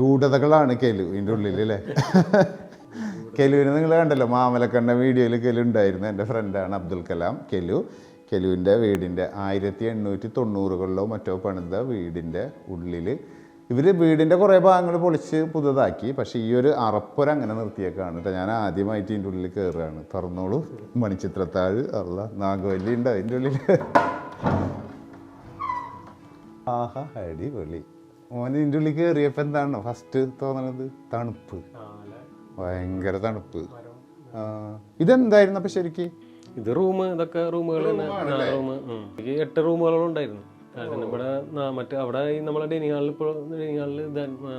നിഗൂഢതകളാണ് കെലു ഇതിന്റെ ഉള്ളിൽ അല്ലേ കെലുവിനെ നിങ്ങൾ കണ്ടല്ലോ മാമലക്കണ്ണ വീഡിയോയിൽ കെലു ഉണ്ടായിരുന്നു. എന്റെ ഫ്രണ്ടാണ് അബ്ദുൽ കലാം കെലു. കെലുവിന്റെ വീടിന്റെ ആയിരത്തി എണ്ണൂറ്റി തൊണ്ണൂറുകളിലോ മറ്റോ പണിത വീടിന്റെ ഉള്ളിൽ ഇവർ വീടിന്റെ കുറേ ഭാഗങ്ങൾ പൊളിച്ച് പുതുതാക്കി പക്ഷേ ഈ ഒരു അറപ്പുര അങ്ങനെ നിർത്തിയേക്കാണ് കേട്ടോ. ഞാൻ ആദ്യമായിട്ട് ഇതിന്റെ ഉള്ളിൽ കയറുകയാണ് തുറന്നോളൂ. മണിച്ചിത്രത്താഴ് അല്ല നാഗവല്ലി ഉണ്ട് അതിന്റെ ഉള്ളിൽ ആഹാ അടിപൊളി. മോൻ ഇതിന്റെ ഉള്ളിൽ കയറിയപ്പോൾ എന്താണ്? ഫസ്റ്റ് തോന്നണത് തണുപ്പ്. ഭയങ്കര തണുപ്പ്. ഇതെന്തായിരുന്നു അപ്പം ശരിക്ക്? ഇത് റൂം ഇതൊക്കെ റൂമുകൾ റൂം എനിക്ക് എട്ട് റൂമുകളുണ്ടായിരുന്നു ഇവിടെ മറ്റേ അവിടെ നമ്മളെ ഡൈനിങ് ഹാളിൽ ഇപ്പോൾ ഡൈനിങ് ഹാളിൽ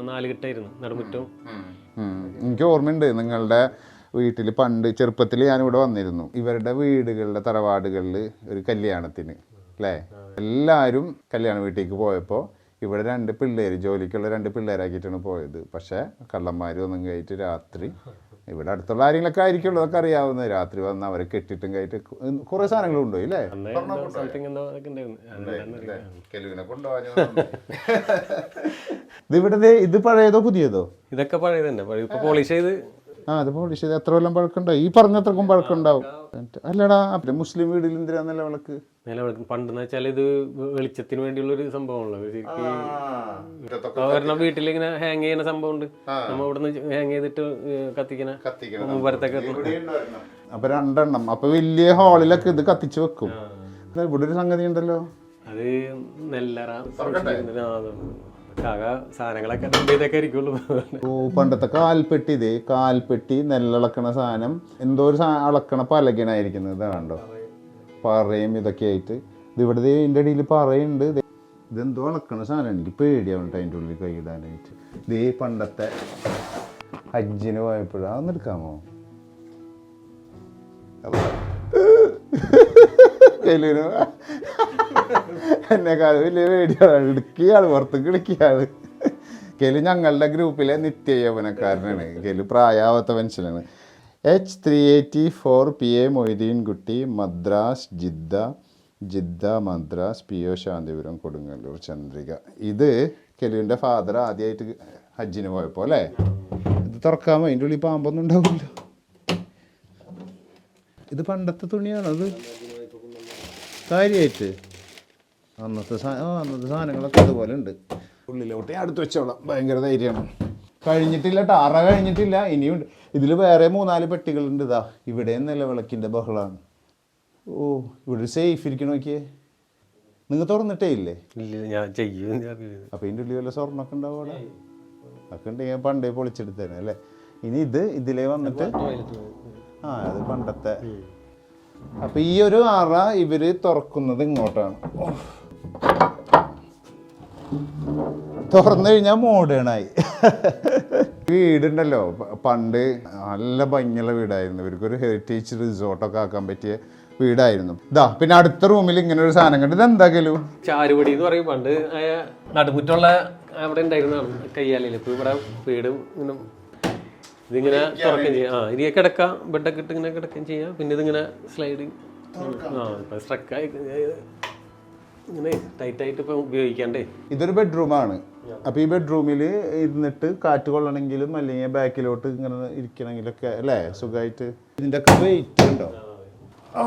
നാല് കെട്ടായിരുന്നു. നടുമുറ്റവും. എനിക്ക് ഓർമ്മയുണ്ട് നിങ്ങളുടെ വീട്ടിൽ പണ്ട് ചെറുപ്പത്തിൽ ഞാൻ ഇവിടെ വന്നിരുന്നു. ഇവരുടെ വീടുകളിലെ തറവാടുകളിൽ ഒരു കല്യാണത്തിന് അല്ലേ? എല്ലാവരും കല്യാണ വീട്ടിലേക്ക് പോയപ്പോൾ ഇവിടെ രണ്ട് പിള്ളേർ ജോലിക്കുള്ള രണ്ട് പിള്ളേരാക്കിയിട്ടാണ് പോയത്. പക്ഷേ കള്ളന്മാർ ഒന്നും കഴിയിട്ട് രാത്രി. ഇവിടെ അടുത്തുള്ള ആരെങ്കിലൊക്കെ ആയിരിക്കുള്ളൂ അതൊക്കെ അറിയാവുന്നത്. രാത്രി വന്ന് അവരെ കെട്ടിട്ടും കയറ്റി കുറേ സാധനങ്ങൾ ഉണ്ടോ ഇല്ലേ ഇത് ഇവിടെ ഇത് പഴയതോ പുതിയതോ? ഇതൊക്കെ പഴയത് തന്നെ പഴയ ഇപ്പൊ പോളിഷ് ചെയ്ത് ആ അത് പോളിഷ് ചെയ്ത് എത്ര കൊല്ലം പഴക്കമുണ്ടാവും ഈ പറഞ്ഞത്രക്കും പഴക്കമുണ്ടാവും. അല്ലടാ പിന്നെ മുസ്ലിം വീടിൽ എന്തിനാ നല്ല വിളക്ക് നിലവിളക്ക്. പണ്ടെന്ന് വെച്ചാൽ ഇത് വെളിച്ചത്തിന് വേണ്ടിയുള്ള ഒരു സംഭവമാണല്ലോ ഒരെണ്ണം വീട്ടിൽ ഇങ്ങനെ ഹാങ് ചെയ്യുന്ന സംഭവം ഉണ്ട് നമ്മ ഇവിടുന്ന് ഹാങ് ചെയ്തിട്ട് കത്തിക്കണ മുമ്പരത്തൊക്കെ അപ്പൊ രണ്ടെണ്ണം. അപ്പൊ വലിയ ഹാളിലൊക്കെ ഇത് കത്തിച്ചു വെക്കും. ഇവിടെ ഒരു സംഗതി ഉണ്ടല്ലോ. അത് നെല്ലറ ഓ പണ്ടത്തെ കാൽപ്പെട്ടി ഇത് കാൽപ്പെട്ടി നെല്ലളക്കണ സാധനം. എന്തോ ഒരു അളക്കണ പലകിണായിരിക്കുന്നത് ഇതാ കണ്ടോ പറയും ഇതൊക്കെ ആയിട്ട്. ഇത് ഇവിടെ ദേ ഇതിന്റെ ഇടയിൽ പറയുണ്ട്. ദേ ഇതെന്തോ അളക്കണ സാധനം. എനിക്ക് പേടിയാവുന്നുണ്ട് അതിന്റെ ഉള്ളിൽ കൈയിടാനായിട്ട് ഇതേ പണ്ടത്തെ ഹജ്ജിന് പോയപ്പോഴാ ഒന്ന് എടുക്കാമോ? കയ്യിലൊരു എന്നെക്കാൾ വലിയ പേടിയാണ് ഇടുക്കിയാണ് പുറത്തേക്ക് ഇടുക്കിയാണ്. കേലു ഞങ്ങളുടെ ഗ്രൂപ്പിലെ നിത്യ യൗവനക്കാരനാണ് കെലു പ്രായാവാത്ത മനുഷ്യനാണ്. H three eighty four P A Moideen Kutty Madras Jeddah Jeddah Madras P O Shanthipuram Kodungallur Chandrika. ഇത് കെലുവിന്റെ ഫാദർ ആദ്യമായിട്ട് ഹജ്ജിന് പോയപ്പോൾ അല്ലേ? ഇത് തുറക്കാമോ? അതിന്റെ ഉള്ളിൽ പാമ്പൊന്നും ഉണ്ടാവില്ല. ഇത് പണ്ടത്തെ തുണിയാണോ അത്? കാര്യമായിട്ട് അന്നത്തെ സാധനം ആ അന്നത്തെ സാധനങ്ങളൊക്കെ അതുപോലെ ഉണ്ട്. ഉള്ളിലോട്ട് ഞാൻ അടുത്ത് വെച്ചോളാം. ഭയങ്കര ധൈര്യമാണ്. കഴിഞ്ഞിട്ടില്ല ടാറ കഴിഞ്ഞിട്ടില്ല. ഇനിയുണ്ട് ഇതിൽ വേറെ മൂന്നാൽ പെട്ടികളുണ്ട് ഇതാ ഇവിടെ നിലവിളക്കിന്റെ ബഹളാണ്. ഓ ഇവിടെ സേഫ് ഇരിക്കണോ നോക്കിയേ? നിങ്ങൾ തുറന്നിട്ടേ ഇല്ലേ? ഇല്ല ഞാൻ ചെയ്യും അപ്പം ഇതിന്റെ ഉള്ളിൽ വല്ല സ്വർണമൊക്കെ ഉണ്ടാവും അവിടെ? അതൊക്കെ ഉണ്ടെങ്കിൽ പണ്ടേ പൊളിച്ചെടുത്തേനെ അല്ലേ? ഇനി ഇത് ഇതിലേ വന്നിട്ട് ആ അത് പണ്ടത്തെ. അപ്പം ഈ ഒരു അറ ഇവർ തുറക്കുന്നത് ഇങ്ങോട്ടാണ്. തുറന്നു കഴിഞ്ഞാൽ മോഡേണായി വീടുണ്ടല്ലോ. പണ്ട് നല്ല ഭംഗിയുള്ള വീടായിരുന്നു. ഇവർക്കൊരു ഹെറിറ്റേജ് റിസോർട്ടൊക്കെ ആക്കാൻ പറ്റിയ വീടായിരുന്നു. ഇതാ പിന്നെ അടുത്ത റൂമിൽ ഇങ്ങനെ ഒരു സാധനം കണ്ട്. എന്താക്കലു ചാരുപടി എന്ന് പറയും. പണ്ട് നടുമുറ്റുള്ള അവിടെ ഉണ്ടായിരുന്നതാണ് കയ്യാലയിൽ ഇപ്പൊ ഇവിടെ വീട് ഇങ്ങനെ ഇതിങ്ങനെ തുറക്കുകയും ചെയ്യാം. ആ ഇനി കിടക്കാം. ബെഡൊക്കെ ഇട്ട് ഇങ്ങനെ കിടക്കുകയും ചെയ്യാം. പിന്നെ ഇതിങ്ങനെ സ്ലൈഡ് ആ ഇപ്പൊ സ്ട്രക്കായി ഇങ്ങനെ ടൈറ്റ് ആയിട്ട് ഇപ്പൊ ഉപയോഗിക്കാണ്ടേ. ഇതൊരു ബെഡ്റൂമാണ് അപ്പൊ ഈ ബെഡ്റൂമിൽ ഇരുന്നിട്ട് കാറ്റ് കൊള്ളണമെങ്കിലും അല്ലെങ്കിൽ ബാക്കിലോട്ട് ഇങ്ങനെ ഇരിക്കണമെങ്കിലൊക്കെ അല്ലേ? സുഖമായിട്ട് ഇതിന്റെ ഒക്കെ വെയിറ്റ് ഉണ്ടോ ഓ.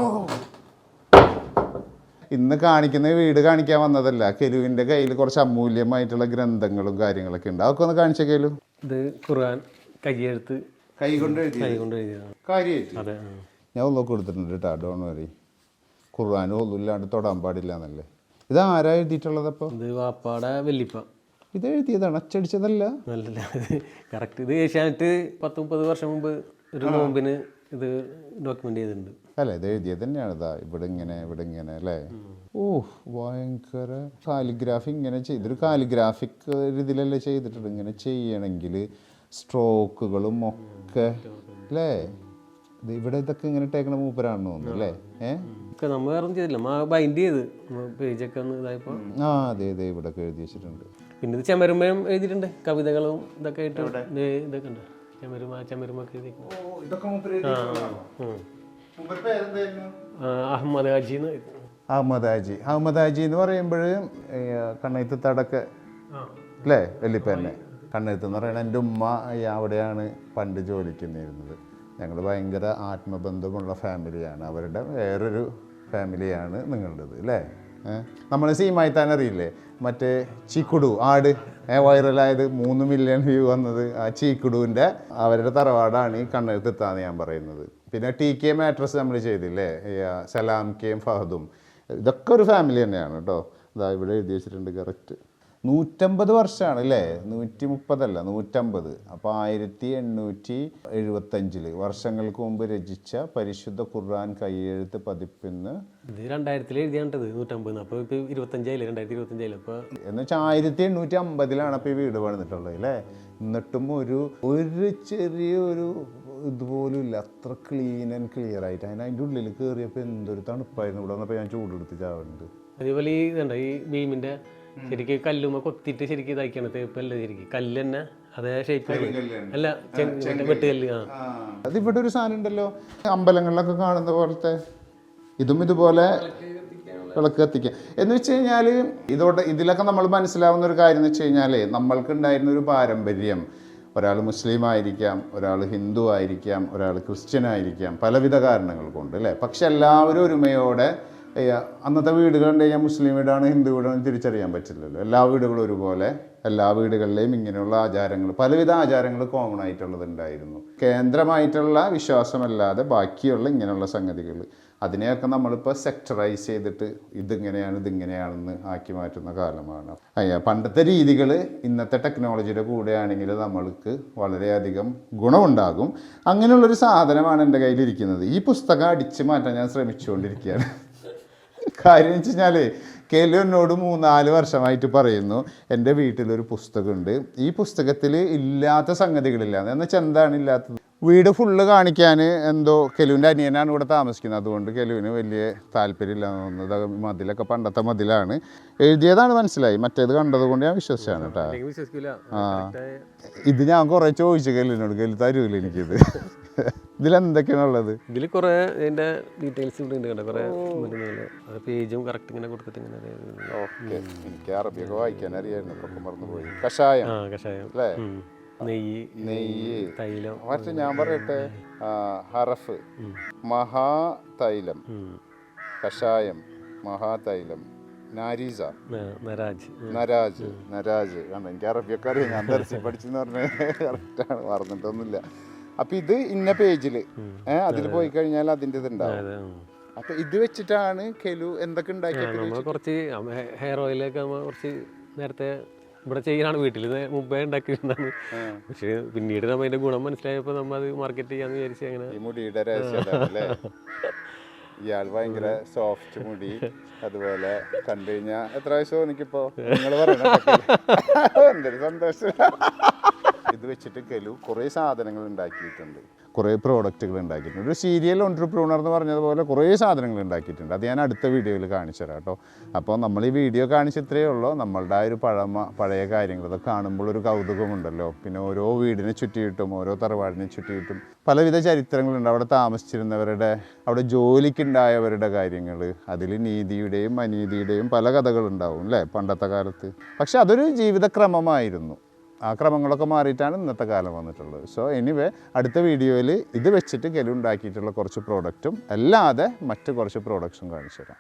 ഇന്ന് കാണിക്കുന്ന വീട് കാണിക്കാൻ വന്നതല്ല. കെലുവിന്റെ കയ്യിൽ കുറച്ച് അമൂല്യമായിട്ടുള്ള ഗ്രന്ഥങ്ങളും കാര്യങ്ങളൊക്കെ ഉണ്ട്. അതൊക്കെ ഒന്ന് കാണിച്ച കെലു. ഇത് ഖുർആൻ കയ്യെഴുത്ത് കൈ കൊണ്ട് എഴുതി കൈ കൊണ്ട് എഴുതിയതാണ്. കാര്യമായിട്ട്. അതെ ഞാൻ ഒന്നൊക്കെ കൊടുത്തിട്ടുണ്ട് കേട്ടോ. ഡോൺ വരി ഖുർആാനും ഒന്നും ഇല്ലാണ്ട് തൊടാൻ പാടില്ല എന്നല്ലേ? ഇത് ആരാ എഴുതിയിട്ടുള്ളത് അപ്പോൾ ഇത് വാപ്പാടെ വെല്ലിപ്പ ഇത് എഴുതിയതാണ് അച്ചടിച്ചതല്ല നല്ല കറക്റ്റ് ഇത് ഏഷ്യാനെറ്റ് പത്ത് മുപ്പത് വർഷം മുമ്പ് ഒരു നോമ്പിന് ഇത് ഡോക്യുമെന്റ് ചെയ്തിട്ടുണ്ട്. അല്ല ഇത് എഴുതിയത് തന്നെയാണ് ഇതാ ഇവിടെ ഇങ്ങനെ ഇവിടെ ഇങ്ങനെ അല്ലേ ഓ ഭയങ്കര കാലിഗ്രാഫി ഇങ്ങനെ ചെയ്ത് ഇതൊരു കാലിഗ്രാഫിക് ഇതിലല്ലേ ചെയ്തിട്ടുണ്ട് ഇങ്ങനെ ചെയ്യണമെങ്കിൽ സ്ട്രോക്കുകളും ഒക്കെ അല്ലേ? ഇവിടെ ഇതൊക്കെ ഇങ്ങനെ ടേക്കണ മൂപ്പരാണെന്ന് തോന്നുന്നു അല്ലേ? ഏഹ് നമ്മൾ വേറെ ഒന്നും ചെയ്തില്ല. ബൈൻഡ് ചെയ്ത്. പേജൊക്കെ ഒന്ന് ഇതായപ്പോൾ ആ അതെ അതെ ഇവിടെ എഴുതി വെച്ചിട്ടുണ്ട്. പിന്നെ ഇത് ചെമരുമയും എഴുതിയിട്ടുണ്ട്. കവിതകളും ഇതൊക്കെ ആയിട്ട് ഇതൊക്കെ ഉണ്ട്. ചെമരുമ ചെമരുമൊക്കെ അഹമ്മദ് ഹാജി എന്ന് അഹമ്മദ് ഹാജി. അഹമ്മദ് ഹാജി എന്ന് പറയുമ്പോൾ കണ്ണയത്ത് തടക്ക. അല്ലേ? വെല്ലിപ്പന്നെ കണ്ണെഴുത്ത് എന്ന് പറയുന്നത് എന്റെ ഉമ്മ അവിടെയാണ് പണ്ട് ജോലിക്ക് നിന്നിരുന്നത് ഞങ്ങൾ ഭയങ്കര ആത്മബന്ധമുള്ള ഫാമിലിയാണ്. അവരുടെ വേറൊരു ഫാമിലിയാണ് നിങ്ങളുടേത് അല്ലേ നമ്മൾ സീമായി തന്നെ അറിയില്ലേ? മറ്റേ ചീക്കുടു ആട്. വൈറലായത് മൂന്ന് മില്യൺ വ്യൂ വന്നത് ആ ചീക്കുടുവിന്റെ അവരുടെ തറവാടാണ് ഈ കണ്ണെഴുത്തെത്താന്ന് ഞാൻ പറയുന്നത്. പിന്നെ ടി കെ മാട്രസ് നമ്മൾ ചെയ്തില്ലേ? സലാം കെയും ഫഹദും. ഇതൊക്കെ ഒരു ഫാമിലി തന്നെയാണ് കേട്ടോ. ഇതാ ഇവിടെ എഴുതി വെച്ചിട്ടുണ്ട് കറക്റ്റ് നൂറ്റമ്പത് വർഷമാണ് അല്ലേ നൂറ്റി മുപ്പതല്ല നൂറ്റമ്പത്. അപ്പോൾ ആയിരത്തി എണ്ണൂറ്റി എഴുപത്തഞ്ചിൽ വർഷങ്ങൾക്ക് മുമ്പ് രചിച്ച പരിശുദ്ധ ഖുർആൻ കയ്യെഴുത്ത് പതിപ്പിന്ന് ഇത് രണ്ടായിരത്തിൽ എഴുതിയാണ്ടത് നൂറ്റമ്പത്. അപ്പോൾ ഇപ്പോൾ ഇരുപത്തഞ്ചായില്ലേ രണ്ടായിരത്തി ഇരുപത്തഞ്ചായില്ലേ അപ്പോൾ എന്ന് വെച്ചാൽ ആയിരത്തി എണ്ണൂറ്റി അമ്പതിലാണ് അപ്പോൾ ഈ വീട് പണിതിട്ടുള്ളത് അല്ലേ? എന്നിട്ടും ഒരു ഒരു ചെറിയൊരു ഇതുപോലും ഇല്ല. അത്ര ക്ലീൻ ആൻഡ് ക്ലിയർ ആയിട്ട്. അതിന് അതിന്റെ ഉള്ളിൽ കയറിയപ്പോൾ എന്തൊരു തണുപ്പായിരുന്നു ഇവിടെ വന്നപ്പോൾ ഞാൻ ചൂടെടുത്ത് ചാവുന്നുണ്ട്. അതേപോലെ ഈ ഇതുണ്ട് ഈ ബീമിന്റെ ശരിക്കും കല്ലുമ്മ കൊത്തിട്ട് ശരിക്കും ഇതാക്കിയാണ്. തേപ്പല്ല ശരിക്കും. കല്ല് തന്നെ. അതേ ഷേപ്പ് അല്ല വെട്ടുകല്ല് ആ. അത് ഇവിടെ ഒരു സാധനം ഉണ്ടല്ലോ. അമ്പലങ്ങളിലൊക്കെ കാണുന്ന പോലത്തെ. ഇതും ഇതുപോലെ വിളക്ക് കത്തിക്കുക. എന്ന് വെച്ച് കഴിഞ്ഞാൽ ഇതോടെ ഇതിലൊക്കെ നമ്മൾ മനസ്സിലാവുന്ന ഒരു കാര്യം എന്ന് വെച്ച് കഴിഞ്ഞാൽ നമ്മൾക്ക് ഉണ്ടായിരുന്ന ഒരു പാരമ്പര്യം. ഒരാൾ മുസ്ലിം ആയിരിക്കാം ഒരാൾ ഹിന്ദു ആയിരിക്കാം ഒരാൾ ക്രിസ്ത്യൻ ആയിരിക്കാം. പലവിധ കാരണങ്ങൾ കൊണ്ട് അല്ലേ? പക്ഷെ എല്ലാവരും ഒരുമയോടെ അന്നത്തെ വീടുകൾ ഉണ്ട് കഴിഞ്ഞാൽ മുസ്ലിം വീടാണ് ഹിന്ദു വീടാണ് തിരിച്ചറിയാൻ പറ്റില്ലല്ലോ. എല്ലാ വീടുകളും ഒരുപോലെ എല്ലാ വീടുകളിലെയും ഇങ്ങനെയുള്ള ആചാരങ്ങൾ പലവിധ ആചാരങ്ങൾ കോമൺ ആയിട്ടുള്ളതുണ്ടായിരുന്നു. കേന്ദ്രമായിട്ടുള്ള വിശ്വാസമല്ലാതെ ബാക്കിയുള്ള ഇങ്ങനെയുള്ള സംഗതികൾ. അതിനെയൊക്കെ നമ്മളിപ്പോൾ സെക്ടറൈസ് ചെയ്തിട്ട് ഇതിങ്ങനെയാണ് ഇതിങ്ങനെയാണെന്ന് ആക്കി മാറ്റുന്ന കാലമാണ്. അയ്യാ പണ്ടത്തെ രീതികൾ ഇന്നത്തെ ടെക്നോളജിയുടെ കൂടെയാണെങ്കിൽ നമ്മൾക്ക് വളരെയധികം ഗുണമുണ്ടാകും. അങ്ങനെയുള്ളൊരു സാധനമാണ് എന്റെ കയ്യിലിരിക്കുന്നത്. ഈ പുസ്തകം അടിച്ചു മാറ്റാൻ ഞാൻ ശ്രമിച്ചുകൊണ്ടിരിക്കുകയാണ്. കാര്യം വെച്ച് കഴിഞ്ഞാൽ കേലു എന്നോട് മൂന്നാൽ വർഷമായിട്ട് പറയുന്നു എന്റെ വീട്ടിലൊരു പുസ്തകമുണ്ട്. ഈ പുസ്തകത്തിൽ ഇല്ലാത്ത സംഗതികളില്ല. എന്ന് വെച്ചാൽ എന്താണ് ഇല്ലാത്തത്? വീട് ഫുള്ള് കാണിക്കാൻ എന്തോ കെലുവിന്റെ അനിയനാണ് ഇവിടെ താമസിക്കുന്നത്. അതുകൊണ്ട് കെലുവിന് വലിയ താല്പര്യമില്ല എന്ന് തോന്നുന്നത് മതിലൊക്കെ പണ്ടത്തെ മതിലാണ്. എഴുതിയതാണ് മനസ്സിലായി. മറ്റേത് കണ്ടത് കൊണ്ട് ഞാൻ വിശ്വസിച്ചാണ് കേട്ടോ. ആ. ഇത് ഞാൻ കുറേ ചോദിച്ചു കെല്ലിനോട് കെല്ലു തരൂല എനിക്കിത്. ഇതിലെന്തൊക്കെയാണുള്ളത് ഇതിൽ കുറേ അതിന്റെ ഡീറ്റെയിൽസ് ഇവിടെ ഉണ്ട് കേട്ടോ. കുറേ പേജും കറക്റ്റ് ഇങ്ങനെ കൊടുത്തിട്ട് ഇങ്ങനെ എനിക്ക് അറബിയൊക്കെ വായിക്കാൻ അറിയായിരുന്നു. പോയി കഷായം. ആ കഷായം. അല്ലേ. നെയ്യ് നെയ്യ്. തൈലം. മറ്റേ ഞാൻ പറയട്ടെ? ഹറഫ് മഹാ തൈലം. കഷായം. മഹാതൈലം. നാരീസ. നരാജ്. നരാജ്. നരാജ്. കണ്ടോ? എനിക്ക് അറബിയൊക്കെ അറിയാം ഞാൻ ദർശി പഠിച്ചെന്ന് പറഞ്ഞ കറക്റ്റാണ്. മറന്നിട്ടൊന്നുമില്ല. അപ്പൊ ഇത് ഇന്ന പേജിൽ ഏഹ് അതിൽ പോയി കഴിഞ്ഞാൽ അതിന്റെ ഇത് ഉണ്ടാവും. അതെ അപ്പൊ ഇത് വെച്ചിട്ടാണ് കെലു എന്തൊക്കെ ഉണ്ടാക്കിയത് കുറച്ച് ഹെയർ ഓയിലൊക്കെ കുറച്ച് നേരത്തെ ഇവിടെ ചെയ്യാനാണ് വീട്ടിൽ മുമ്പേ ഉണ്ടാക്കിയിരുന്നാണ് പക്ഷേ പിന്നീട് നമ്മൾ അതിന്റെ ഗുണം മനസ്സിലായപ്പോൾ നമ്മൾ അത് മാർക്കറ്റ് ചെയ്യാന്ന് വിചാരിച്ച് അങ്ങനെ ഇയാൾ ഭയങ്കര സോഫ്റ്റ് മുടി അതുപോലെ കണ്ടു കഴിഞ്ഞാൽ എത്ര വയസ്സോ എനിക്കിപ്പോ? നിങ്ങൾ പറയണ എന്തൊരു സന്തോഷം. ഇത് വെച്ചിട്ട് കെലു കുറേ സാധനങ്ങൾ ഉണ്ടാക്കിയിട്ടുണ്ട്. കുറേ പ്രോഡക്റ്റുകൾ ഉണ്ടാക്കിയിട്ടുണ്ട്. ഒരു സീരിയൽ ഓൺട്രപ്രൂണർ എന്ന് പറഞ്ഞതുപോലെ കുറേ സാധനങ്ങൾ ഉണ്ടാക്കിയിട്ടുണ്ട്. അത് ഞാൻ അടുത്ത വീഡിയോയിൽ കാണിച്ചു തരാം കേട്ടോ. അപ്പോൾ നമ്മൾ ഈ വീഡിയോ കാണിച്ചിത്രയേ ഉള്ളൂ. നമ്മളുടെ ആ ഒരു പഴമ പഴയ കാര്യങ്ങൾ അത് കാണുമ്പോൾ ഒരു കൗതുകമുണ്ടല്ലോ. പിന്നെ ഓരോ വീടിനെ ചുറ്റിയിട്ടും ഓരോ തറവാടിനെ ചുറ്റിയിട്ടും പലവിധ ചരിത്രങ്ങളുണ്ട്. അവിടെ താമസിച്ചിരുന്നവരുടെ അവിടെ ജോലിക്കുണ്ടായവരുടെ കാര്യങ്ങൾ അതിൽ നീതിയുടെയും അനീതിയുടെയും പല കഥകളുണ്ടാവും അല്ലേ പണ്ടത്തെ കാലത്ത്. പക്ഷെ അതൊരു ജീവിതക്രമമായിരുന്നു. ആ ക്രമങ്ങളൊക്കെ മാറിയിട്ടാണ് ഇന്നത്തെ കാലം വന്നിട്ടുള്ളത്. സോ എനിവേ അടുത്ത വീഡിയോയിൽ ഇത് വെച്ചിട്ട് കെലി ഉണ്ടാക്കിയിട്ടുള്ള കുറച്ച് പ്രോഡക്റ്റും അല്ലാതെ മറ്റ് കുറച്ച് പ്രോഡക്ട്സും കാണിച്ചു തരാം